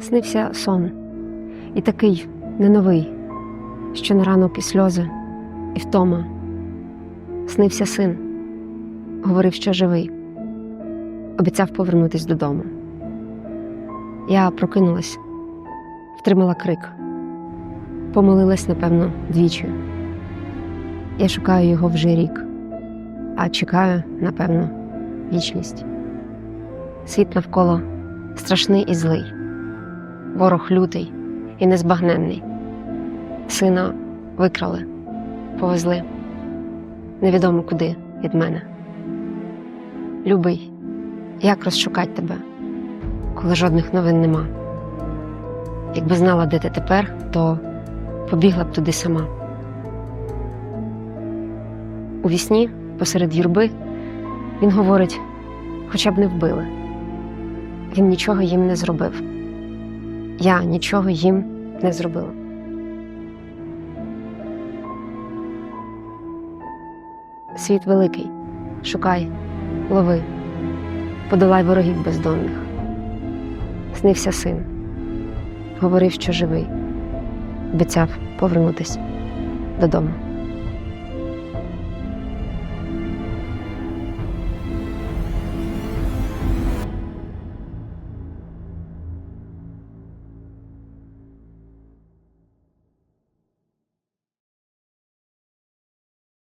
Снився сон, і такий не новий, що на ранок і сльози, і втома. Снився син, говорив, що живий, обіцяв повернутись додому. Я прокинулась, втримала крик, помолилась, напевно, двічі. Я шукаю його вже рік, а чекаю, напевно, вічність. Світ навколо страшний і злий, ворог лютий і незбагненний. Сина викрали, повезли невідомо куди від мене. Любий, як розшукать тебе, коли жодних новин нема. Якби знала, де ти тепер, то побігла б туди сама. У вісні, посеред юрби, він говорить, хоча б не вбили. Він нічого їм не зробив. Я нічого їм не зробила. Світ великий, шукай, лови, подолай ворогів бездонних. Снився син, говорив, що живий, обіцяв повернутись додому.